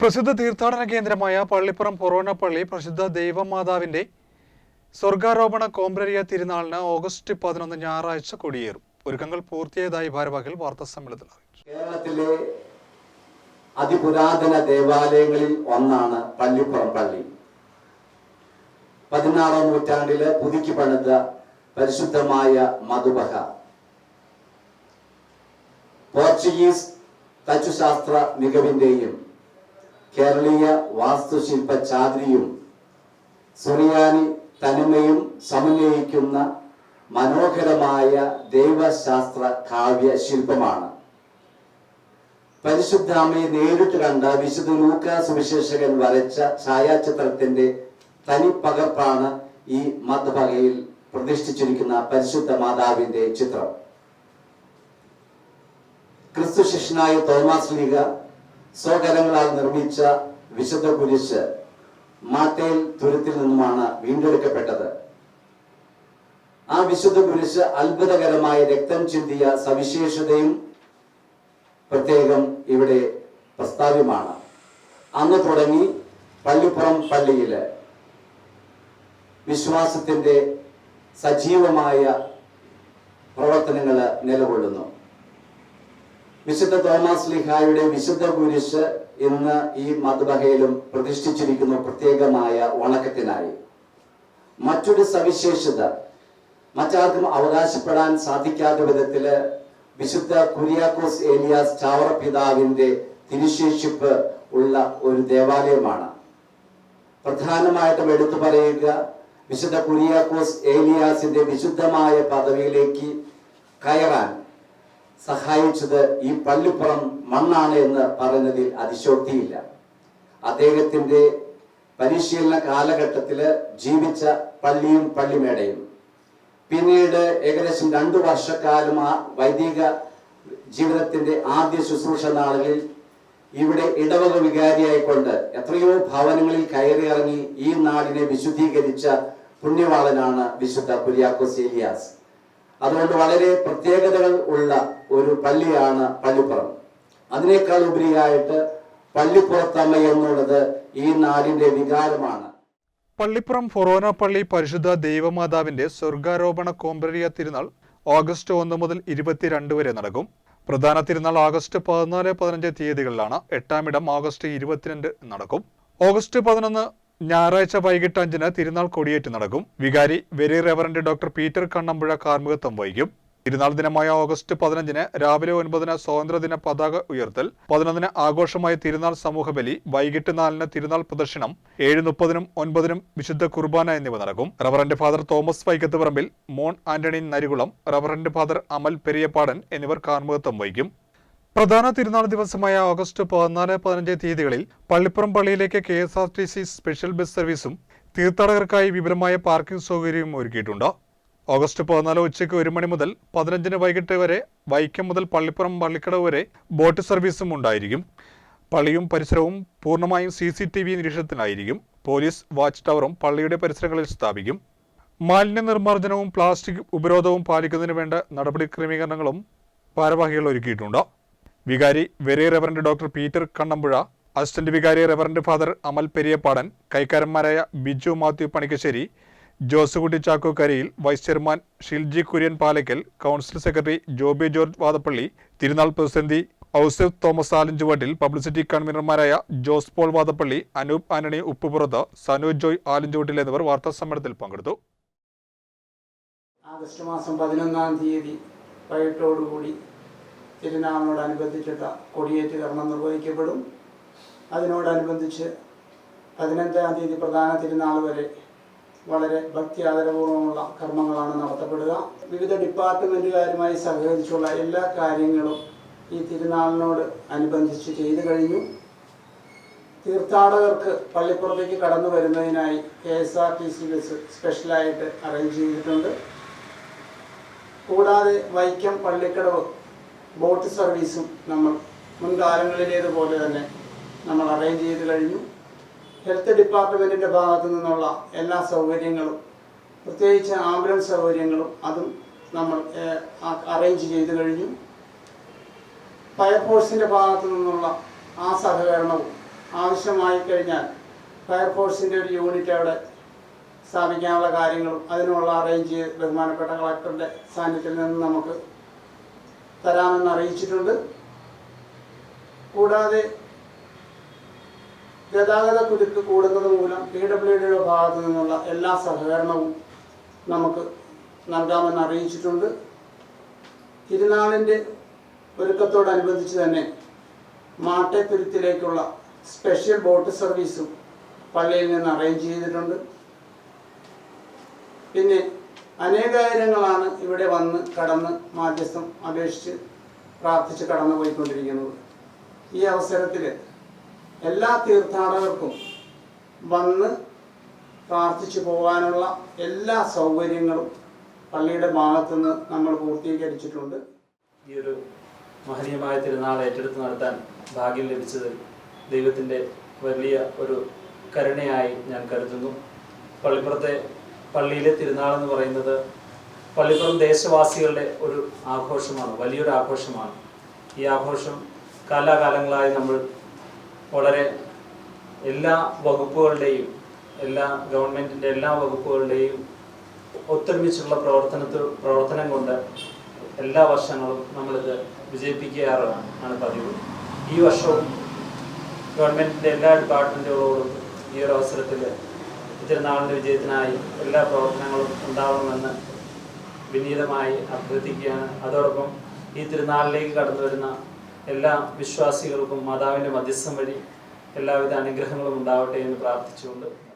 പ്രസിദ്ധ തീർത്ഥാടന കേന്ദ്രമായ പള്ളിപ്പുറം പൊറോണ പള്ളി പ്രസിദ്ധ ദൈവമാതാവിന്റെ സ്വർഗാരോപണ കോമ്പ്രരിയ തിരുനാളിന് ഓഗസ്റ്റ് പതിനൊന്ന് ഞായറാഴ്ച കൊടിയേറും. ഒരുക്കങ്ങൾ പൂർത്തിയായതായി ഭാരവാഹികൾ വാർത്താ സമ്മേളനത്തിൽ അറിയിച്ചു. കേരളത്തിലെ അതിപുരാതന ദേവാലയങ്ങളിൽ ഒന്നാണ് പള്ളിപ്പുറം പള്ളി. പതിനാറാം നൂറ്റാണ്ടിൽ പുതുക്കി പണിത പരിശുദ്ധമായ മധുബഹ. പോർച്ചുഗീസ് തച്ചുശാസ്ത്ര മികവിന്റെയും കേരളീയ വാസ്തുശില്പ ചാദ്രിയും സുറിയാനി തനിമയും സമന്വയിക്കുന്ന മനോഹരമായ ദൈവശാസ്ത്ര കാവ്യ ശില്പമാണ്. പരിശുദ്ധാമയെ നേരിട്ട് കണ്ട വിശുദ്ധ ലൂക്ക സുവിശേഷകൻ വരച്ച ഛായാചിത്രത്തിന്റെ തനിപ്പകർപ്പാണ് ഈ മധ്യഭകയിൽ പ്രതിഷ്ഠിച്ചിരിക്കുന്ന പരിശുദ്ധ മാതാവിന്റെ ചിത്രം. ക്രിസ്തു ശിഷ്യനായ തോമാസ് ലീഗ സ്വകരങ്ങളാൽ നിർമ്മിച്ച വിശുദ്ധ കുരിശ് മാത്തേൽ തുരുത്തിൽ നിന്നുമാണ് വീണ്ടെടുക്കപ്പെട്ടത്. ആ വിശുദ്ധ കുരിശ് അത്ഭുതകരമായ രക്തം ചിന്തിയ സവിശേഷതയും പ്രത്യേകം ഇവിടെ പ്രസ്താവ്യമാണ്. അന്ന് തുടങ്ങി പള്ളിപ്പുറം പള്ളിയിൽ വിശ്വാസത്തിന്റെ സജീവമായ പ്രവർത്തനങ്ങൾ നിലകൊള്ളുന്നു. വിശുദ്ധ തോമസ് ലിഹായുടെ വിശുദ്ധ കുരിശ് ഇന്ന് ഈ മധുബഹയിലും പ്രതിഷ്ഠിച്ചിരിക്കുന്ന പ്രത്യേകമായ വണക്കത്തിനായി. മറ്റൊരു സവിശേഷത മറ്റാർക്കും അവകാശപ്പെടാൻ സാധിക്കാത്ത വിധത്തിൽ വിശുദ്ധ കുര്യാക്കോസ് ഏലിയാസ് ചാവറ പിതാവിന്റെ തിരുശേഷിപ്പ് ഉള്ള ഒരു ദേവാലയമാണ്. പ്രധാനമായിട്ടും എടുത്തു പറയുക വിശുദ്ധ കുര്യാക്കോസ് ഏലിയാസിന്റെ വിശുദ്ധമായ പദവിയിലേക്ക് കയറാൻ സഹായിച്ചത് ഈ പള്ളിപ്പുറം മണ്ണാണ് എന്ന് പറയുന്നതിൽ അതിശോക്തിയില്ല അദ്ദേഹത്തിന്റെ പരിശീലന കാലഘട്ടത്തിൽ ജീവിച്ച പള്ളിയും പള്ളിമേടയും. പിന്നീട് ഏകദേശം രണ്ടു വർഷക്കാലം ആ വൈദിക ജീവിതത്തിന്റെ ആദ്യ ശുശ്രൂഷ നാളുകളിൽ ഇവിടെ ഇടവക വികാരിയായിക്കൊണ്ട് എത്രയോ ഭവനങ്ങളിൽ കയറി ഇറങ്ങി ഈ നാടിനെ വിശുദ്ധീകരിച്ച പുണ്യവാളനാണ് വിശുദ്ധ കുര്യാക്കോസ് ഏലിയാസ് അതുകൊണ്ട് വളരെ പ്രത്യേകതകൾ ഉള്ള ഒരു പള്ളിയാണ് പള്ളിപ്പുറം. അതിനേക്കാൾ ഉപരിയായിട്ട് പള്ളിപ്പുറത്തമ്മ എന്നുള്ളത് ഈ നാടിന്റെ വികാരമാണ്. പള്ളിപ്പുറം ഫൊറോന പള്ളി പരിശുദ്ധ ദൈവമാതാവിന്റെ സ്വർഗാരോപണ കോമ്പരിയ തിരുനാൾ ഓഗസ്റ്റ് ഒന്ന് മുതൽ ഇരുപത്തിരണ്ട് വരെ നടക്കും. പ്രധാന തിരുനാൾ ഓഗസ്റ്റ് പതിനാല് പതിനഞ്ച് തീയതികളിലാണ് ഇടം ഓഗസ്റ്റ് ഇരുപത്തിരണ്ട് നടക്കും. ഓഗസ്റ്റ് പതിനൊന്ന് ഞായറാഴ്ച വൈകിട്ട് അഞ്ചിന് തിരുനാൾ കൊടിയേറ്റ് നടക്കും. വികാരി very reverend doctor Peter Kannampuzha കാർമ്മികത്വം വഹിക്കും. തിരുനാൾ ദിനമായ ഓഗസ്റ്റ് പതിനഞ്ചിന് രാവിലെ ഒൻപതിന് സ്വാതന്ത്ര്യദിന പതാക ഉയർത്തൽ പതിനൊന്നിന് ആഘോഷമായ തിരുനാൾ സമൂഹബലി വൈകിട്ട് നാലിന് തിരുനാൾ പ്രദർശനം ഏഴ് മുപ്പതിനും ഒൻപതിനും വിശുദ്ധ കുർബാന എന്നിവ നടക്കും. Reverend father Thomas Vaikkath Parambil Mon Antony Narikulam reverend father Amal Periyappadan എന്നിവർ കാർമ്മികത്വം വഹിക്കും. പ്രധാന തിരുനാൾ ദിവസമായ ഓഗസ്റ്റ് പതിനാല് പതിനഞ്ച് തീയതികളിൽ പള്ളിപ്പുറം പള്ളിയിലേക്ക് K S R T C special bus സർവീസും തീർത്ഥാടകർക്കായി വിപുലമായ പാർക്കിംഗ് സൗകര്യവും ഒരുക്കിയിട്ടുണ്ട്. ഓഗസ്റ്റ് പതിനാല് ഉച്ചയ്ക്ക് ഒരു മണി മുതൽ പതിനഞ്ചിന് വൈകിട്ട് വരെ വൈക്കം മുതൽ പള്ളിപ്പുറം പള്ളിക്കടവ് വരെ ബോട്ട് സർവീസും ഉണ്ടായിരിക്കും. പള്ളിയും പരിസരവും പൂർണമായും സി സി ടി വി നിരീക്ഷണത്തിലായിരിക്കും. പോലീസ് വാച്ച് ടവറും പള്ളിയുടെ പരിസരങ്ങളിൽ സ്ഥാപിക്കും. മാലിന്യ നിർമ്മാർജനവും പ്ലാസ്റ്റിക് ഉപരോധവും പാലിക്കുന്നതിന് വേണ്ട നടപടി ക്രമീകരണങ്ങളും ഭാരവാഹികൾ ഒരുക്കിയിട്ടുണ്ട്. വികാരി very reverend doctor Peter Kannampuzha assistant വികാരി reverend father Amal Periyappadan കൈക്കാരന്മാരായ Biju Mathew Panikkassery Josekutty Chacko Karayil vice chairman Shilji Kurian Palackal council secretary Joby George Vadappally തിരുനാൾ പ്രതിസന്ധി Ausaf Thomas Alanchuvattil publicity കൺവീനർമാരായ Jose Paul Vadappally Anoop Antony Uppupurath Sanu Joy Alanchuvattil എന്നിവർ വാർത്താ സമ്മേളനത്തിൽ പങ്കെടുത്തു. August മാസം പതിനൊന്നാം തീയതി വൈകിട്ടോടുകൂടി തിരുനാളിനോടനുബന്ധിച്ചിട്ട കൊടിയേറ്റ് കർമ്മം നിർവഹിക്കപ്പെടും. അതിനോടനുബന്ധിച്ച് പതിനഞ്ചാം തീയതി പ്രധാന തിരുനാൾ വരെ വളരെ ഭക്തി ആദരപൂർവമുള്ള കർമ്മങ്ങളാണ് നടത്തപ്പെടുക. വിവിധ ഡിപ്പാർട്ട്മെന്റുകാരുമായി സഹകരിച്ചുള്ള എല്ലാ കാര്യങ്ങളും ഈ തിരുനാളിനോട് അനുബന്ധിച്ച് ചെയ്തു കഴിഞ്ഞു. തീർത്ഥാടകർക്ക് പള്ളിപ്പുറത്തേക്ക് കടന്നു വരുന്നതിനായി K S R T C bus സ്പെഷ്യലായിട്ട് അറേഞ്ച് ചെയ്തിട്ടുണ്ട്. കൂടാതെ വൈക്കം പള്ളിക്കടവ് ബോട്ട് സർവീസും നമ്മൾ മുൻകാലങ്ങളിലേതുപോലെ തന്നെ നമ്മൾ അറേഞ്ച് ചെയ്ത് കഴിഞ്ഞു. ഹെൽത്ത് ഡിപ്പാർട്ട്മെന്റിന്റെ ഭാഗത്തു നിന്നുള്ള എല്ലാ സൗകര്യങ്ങളും പ്രത്യേകിച്ച് ആംബുലൻസ് സൗകര്യങ്ങളും അതും നമ്മൾ അറേഞ്ച് ചെയ്ത് കഴിഞ്ഞു. ഫയർഫോഴ്സിന്റെ ഭാഗത്തു നിന്നുള്ള ആ സഹകരണവും ആവശ്യമായി കഴിഞ്ഞാൽ ഫയർഫോഴ്സിന്റെ ഒരു യൂണിറ്റ് അവിടെ സ്ഥാപിക്കാനുള്ള കാര്യങ്ങളും അതിനുള്ള അറേഞ്ച് ബഹുമാനപ്പെട്ട കളക്ടറുടെ സാന്നിധ്യത്തിൽ നിന്ന് നമുക്ക് തരാമെന്ന് അറിയിച്ചിട്ടുണ്ട്. കൂടാതെ ഗതാഗത കുരുക്ക് കൂടുന്നത് മൂലം പി ഡബ്ല്യു ഡിയുടെ ഭാഗത്തു നിന്നുള്ള എല്ലാ സഹകരണവും നമുക്ക് നൽകാമെന്ന് അറിയിച്ചിട്ടുണ്ട്. തിരുനാളിന്റെ ഒരുക്കത്തോടനുബന്ധിച്ച് തന്നെ മാട്ടേത്തുരുത്തിലേക്കുള്ള സ്പെഷ്യൽ ബോട്ട് സർവീസും പള്ളിയിൽ നിന്ന് അറേഞ്ച് ചെയ്തിട്ടുണ്ട്. പിന്നെ അനേകായിരങ്ങളാണ് ഇവിടെ വന്ന് കടന്ന് മാധ്യസ്ഥം അപേക്ഷിച്ച് പ്രാർത്ഥിച്ച് കടന്നു പോയിക്കൊണ്ടിരിക്കുന്നത് ഈ അവസരത്തിൽ എല്ലാ തീർത്ഥാടകർക്കും വന്ന് പ്രാർത്ഥിച്ചു പോകാനുള്ള എല്ലാ സൗകര്യങ്ങളും പള്ളിയുടെ ഭാഗത്തുനിന്ന് നമ്മൾ പൂർത്തീകരിച്ചിട്ടുണ്ട്. ഈ ഒരു മഹനീയമായ തിരുനാൾ ഏറ്റെടുത്ത് നടത്താൻ ഭാഗ്യം ലഭിച്ചത് ദൈവത്തിന്റെ വലിയ ഒരു കരുണയായി ഞാൻ കരുതുന്നു. പള്ളിപ്പുറത്തെ പള്ളിയിലെ തിരുനാൾ എന്ന് പറയുന്നത് പള്ളിപ്പുറം ദേശവാസികളുടെ ഒരു ആഘോഷമാണ് വലിയൊരു ആഘോഷമാണ്. ഈ ആഘോഷം കാലാകാലങ്ങളായി നമ്മൾ വളരെ എല്ലാ വകുപ്പുകളുടെയും എല്ലാ ഗവൺമെന്റിന്റെ എല്ലാ വകുപ്പുകളുടെയും ഒത്തൊരുമിച്ചുള്ള പ്രവർത്തനത്തിൽ പ്രവർത്തനം കൊണ്ട് എല്ലാ വർഷങ്ങളും നമ്മളിത് വിജയിപ്പിക്കാറാണ് ആണ് പതിവ്. ഈ വർഷവും ഗവൺമെന്റിന്റെ എല്ലാ ഡിപ്പാർട്ട്മെന്റുകളോടും ഈ ഒരു അവസരത്തിൽ തിരുനാളിന്റെ വിജയത്തിനായി എല്ലാ പ്രവർത്തനങ്ങളും ഉണ്ടാവണമെന്ന് വിനീതമായി അഭ്യർത്ഥിക്കുകയാണ്. അതോടൊപ്പം ഈ തിരുനാളിലേക്ക് കടന്നു വരുന്ന എല്ലാ വിശ്വാസികൾക്കും മാതാവിന്റെ മധ്യസ്ഥം വഴി എല്ലാവിധ അനുഗ്രഹങ്ങളും ഉണ്ടാവട്ടെ എന്ന് പ്രാർത്ഥിച്ചുകൊണ്ട്